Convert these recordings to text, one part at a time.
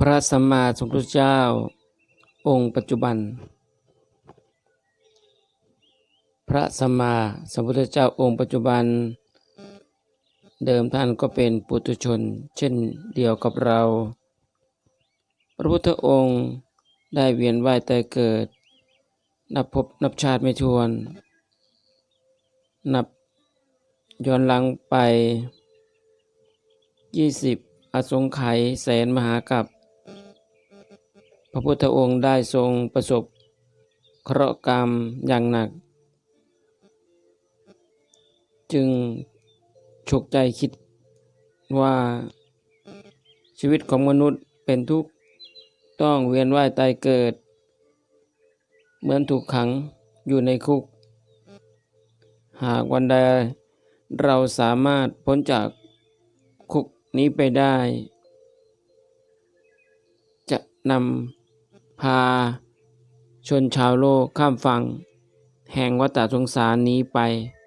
พระสัมมาสัมพุทธเจ้า องค์ปัจจุบัน พระสัมมาสัมพุทธเจ้าองค์ปัจจุบัน เดิมท่านก็เป็นปุถุชน เช่นเดียวกับเรา พระพุทธองค์ได้เวียนว่ายตายเกิด นับพบนับชาติไม่ทวน นับย้อนหลังไปยี่สิบอสงไขยแสนมหากับ พระพุทธองค์ได้ทรงประสบเคราะห์กรรมอย่างหนัก จึงฉกใจคิดว่าชีวิตของมนุษย์เป็นทุกข์ต้องเวียนว่ายตายเกิด เหมือนถูกขังอยู่ในคุก หากวันใดเราสามารถพ้นจากคุกนี้ไปได้ จะนำ พา ชนชาวโลกข้ามฝั่ง แห่งวัฏสงสารนี้ไป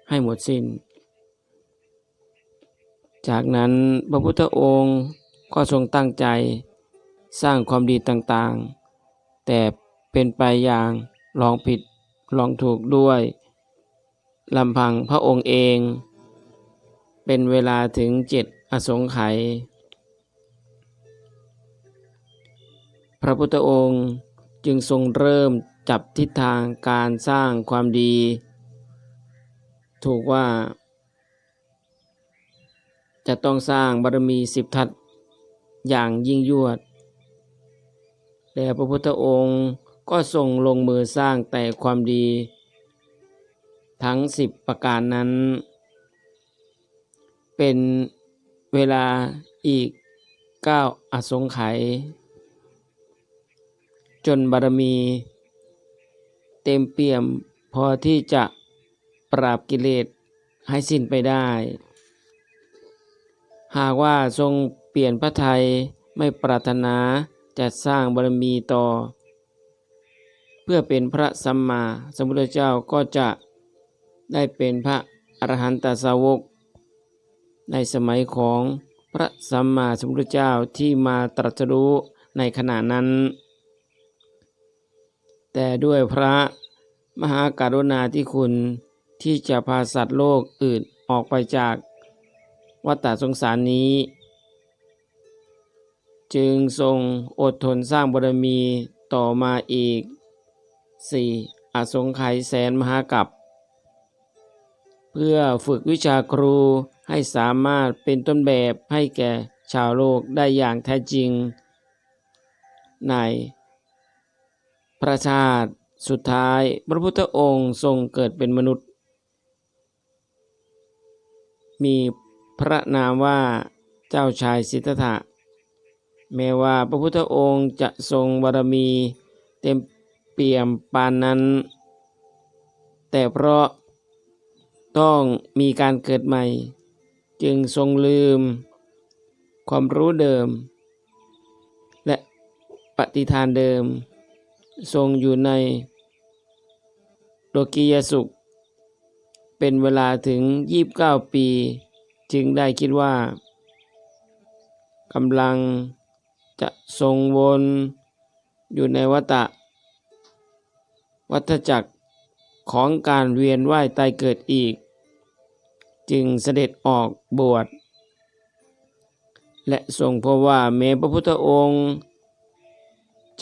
ให้หมดสิ้น จากนั้นพระพุทธองค์ก็ทรงตั้งใจสร้างความดีต่างๆ แต่เป็นไปอย่างลองผิดลองถูกด้วยลำพังพระองค์เอง เป็นเวลาถึงเจ็ดอสงไขยพระพุทธองค์ จึงทรงเริ่มจับทิศทางการสร้างความดี ถูกว่า จะต้องสร้างบารมีสิบทัศอย่างยิ่งยวด แต่พระพุทธองค์ก็ทรงลงมือสร้างแต่ความดี ทั้งสิบประการนั้น เป็นเวลาอีกเก้าอสงไขย จนบารมี เต็มเปี่ยมพอที่จะปราบกิเลสให้สิ้นไปได้ หากว่าทรงเปลี่ยนพระทัยไม่ปรารถนาจะสร้างบารมีต่อ เพื่อเป็นพระสัมมาสัมพุทธเจ้าก็จะได้เป็นพระอรหันตสาวก ในสมัยของพระสัมมาสัมพุทธเจ้าที่มาตรัสรู้ในขณะนั้น แต่ด้วยพระมหากรุณาธิคุณที่จะพาสัตว์โลกอื่นออกไปจากวัฏสงสารนี้ จึงทรงอดทนสร้างบารมีต่อมาอีกสี่อสงไขยแสนมหากับเพื่อฝึกวิชาครูให้สามารถเป็นต้นแบบให้แก่ชาวโลกได้อย่างแท้จริง ใน พระชาติสุดท้าย พระพุทธองค์ทรงเกิดเป็นมนุษย์ มีพระนามว่าเจ้าชายสิทธัตถะแม้ว่าพระพุทธองค์จะทรงบารมีเต็มเปี่ยมปานนั้น แต่เพราะต้องมีการเกิดใหม่ จึงทรงลืม ความรู้เดิม และปฏิทานเดิม ทรงอยู่ในโลกียสุข เป็นเวลาถึง 29 ปี จึงได้คิดว่ากำลังจะทรงวนอยู่ในวัฏวัฏจักรของการเวียนว่ายตายเกิดอีก จึงเสด็จออกบวช และทรงพบว่าแม้พระพุทธองค์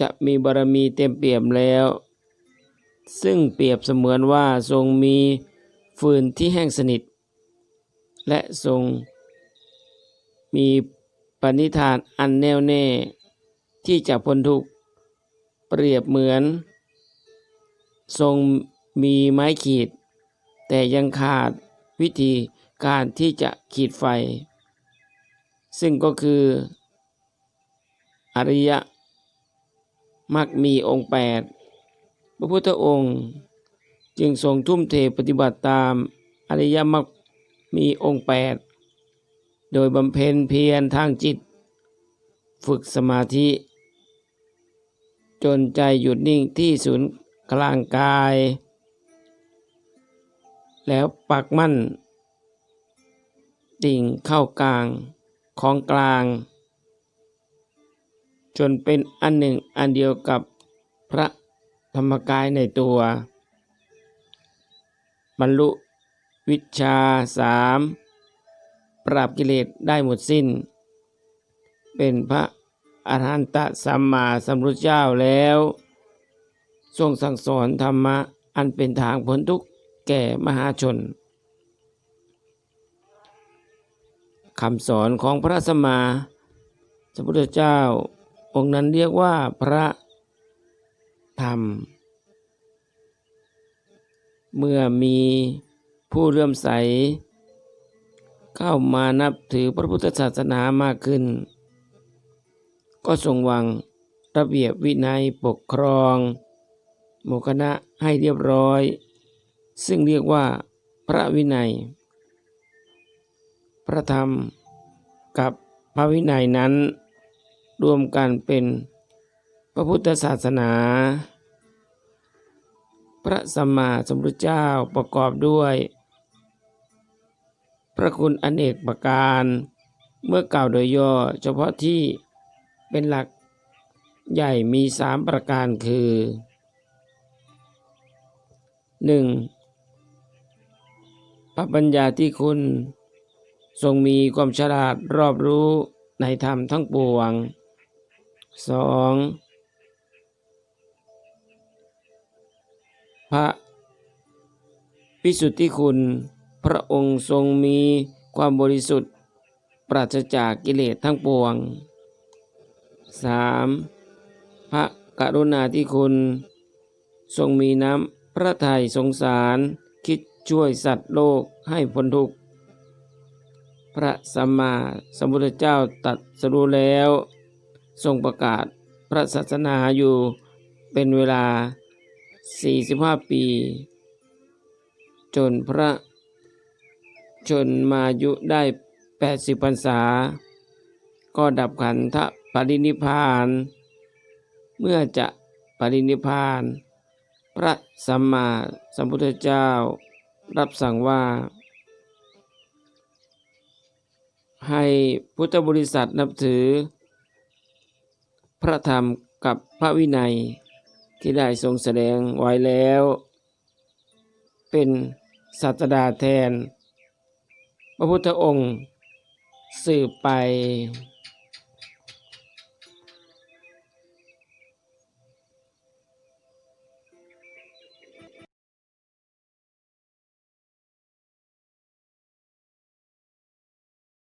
จะมีบารมีเต็มเปี่ยมแล้ว ซึ่งเปรียบเสมือนว่าทรงมีฟืนที่แห้งสนิท และทรงมีปณิธานอันแน่วแน่ที่จะพ้นทุกข์เปรียบเหมือน ทรงมีไม้ขีด แต่ยังขาดวิธีการที่จะขีดไฟ ซึ่งก็คือ อริยะ มรรคมีองค์แปดพระพุทธองค์ จึงทรงทุ่มเทปฏิบัติตามอริยมรรคมีองค์แปดโดยบำเพ็ญเพียรทางจิต ฝึกสมาธิ จนใจหยุดนิ่งที่ศูนย์กลางกาย แล้วปักมั่นดิ่งเข้ากลางของกลาง จนเป็นอันหนึ่งอันเดียวกับพระธรรมกายในตัว บรรลุวิชาสามปราบกิเลสได้หมดสิ้น เป็นพระอรหันตสัมมาสัมพุทธเจ้าแล้ว ทรงสั่งสอนธรรมะอันเป็นทางพ้นทุกข์แก่มหาชนคำสอนของพระสมมาสัมพุทธเจ้า องค์นั้นเรียกว่าพระธรรม เมื่อมีผู้เลื่อมใส เข้ามานับถือพระพุทธศาสนามากขึ้น ก็ทรงวางระเบียบวินัยปกครองหมู่คณะให้เรียบร้อย ซึ่งเรียกว่าพระวินัย พระธรรมกับพระวินัยนั้น รวมกันเป็นพระพุทธศาสนา พระสัมมาสัมพุทธเจ้าประกอบด้วย พระคุณอนเนกประการ เมื่อกล่าวโดยย่อเฉพาะที่เป็นหลักใหญ่มีสามประการคือ 1. พระปัญญาที่คุณทรงมีความฉลาดรอบรู้ในธรรมทั้งปวง 2. พระวิสุทธิคุณ พระองค์ทรงมีความบริสุทธิ์ ปราศจากกิเลสทั้งปวง 3. พระกรุณาธิคุณ ทรงมีน้ำพระทัยสงสารคิดช่วยสัตว์โลกให้พ้นทุกข์ พระสัมมาสัมพุทธเจ้าตัดสรู้แล้ว ทรงประกาศพระศาสนาอยู่เป็นเวลา 45 ปี จนพระชนมายุได้ 80พรรษา ก็ดับขันธปรินิพาน เมื่อจะปรินิพาน พระสัมมาสัมพุทธเจ้า รับสั่งว่า ให้พุทธบริษัทนับถือ พระธรรมกับพระวินัยที่ได้ทรงแสดงไว้แล้ว เป็นศาสดาแทน พระพุทธองค์สืบไป